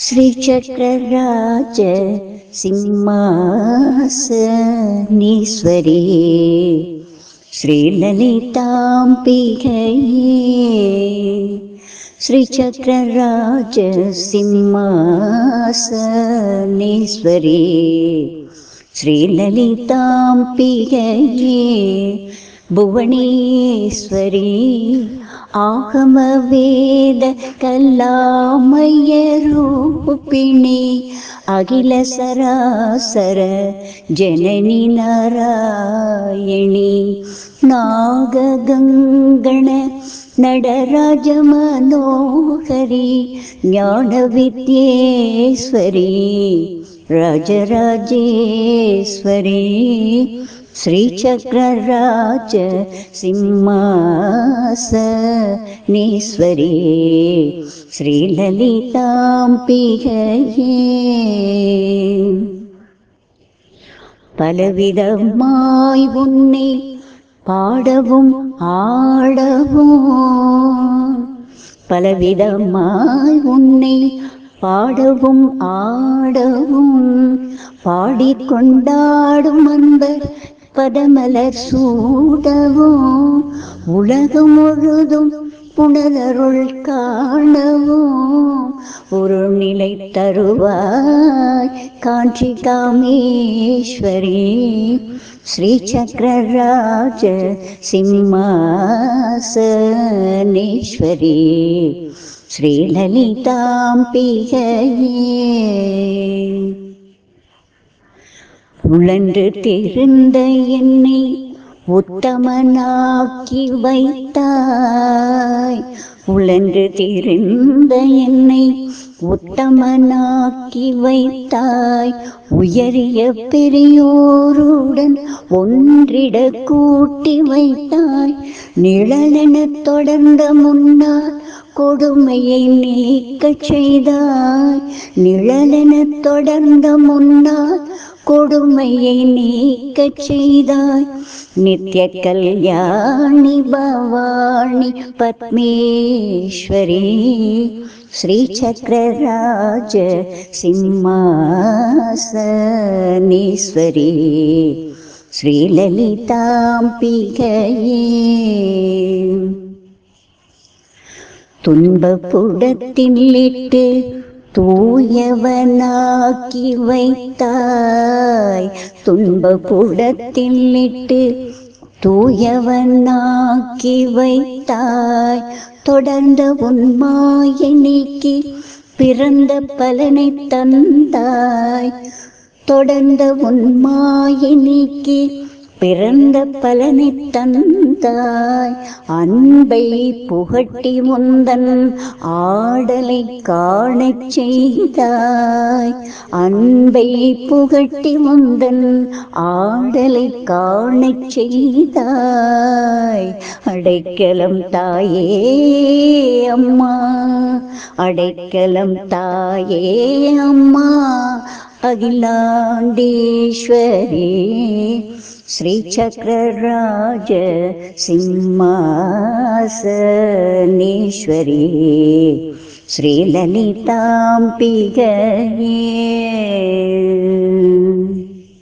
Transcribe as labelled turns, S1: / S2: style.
S1: श्रीचक्रराज सिंहासनीश्वरी श्रीललिताम्बिकये श्रीचक्रराज सिंहासनीश्वरी श्रीललिताम्बिकये புவனேஸ்வரி ஆகம வேத கல்லாமய ரூபிணி அகில சராசர ஜனனி நாராயணி நாககங்கண நடராஜ மனோகரி ஞான வித்யேஸ்வரி ராஜராஜேஸ்வரி ஸ்ரீசக்கரராஜ சிம்மாசனீஸ்வரி ஸ்ரீலலிதாம்பிகையே. பலவிதமாய் உன்னை பாடவும் ஆடவும். பலவிதமாய் உன்னை பாடவும் ஆடவும். பாடிக்கொண்டாடும் அன்பர் பதமலர் சூடவும். உலகம் முழுதும் புனதருள் காணவும். ஒரு நிலை தருவாய் காஞ்சி காமேஸ்வரி. ஸ்ரீ சக்கரராஜ சிம்மாசனேஸ்வரி ஸ்ரீலலிதாம்பிகையே உழன்று திருந்த என்னை உத்தமனாக்கி வைத்தாய். உழன்று தெரிந்த என்னை உத்தமனாக்கி வைத்தாய். உயரிய பெரியோருடன் ஒன்றிட கூட்டி வைத்தாய். நிழலென தொடர்ந்த முன்னால் கொடுமையை நீக்கச் செய்தாய். நிழலென தொடர்ந்த முன்னால் கொடுமையை நீக்கச் செய்தாய். நித்ய கல்யாணி பவானி பத்மேஸ்வரி. ஸ்ரீ சக்கரராஜ சிம்மாசனீஸ்வரி. ஸ்ரீலலிதாம்பிகையே. துன்பப்புடத்திலிட்டு தூயவனாக்கி வைத்தாய். துன்ப துன்பப்புடத்திலிட்டு தூயவனாக்கி வைத்தாய். தொடர்ந்த உன்மாயை நீக்கி பிறந்த பலனை தந்தாய். தொடர்ந்த உன்மாயை நீக்கி பிறந்த பலனை தந்தாய். அன்பை புகட்டி முந்தன் ஆடலை காணச் செய்தாய். அன்பை புகட்டி முந்தன் ஆடலை காணச் செய்தாய். அடைக்கலம் தாயே அம்மா. அடைக்கலம் தாயே அம்மா. अखिलाण्डीश्वरी श्रीचक्रराज सिंहासनेश्वरी श्रीललिताम्बिकये।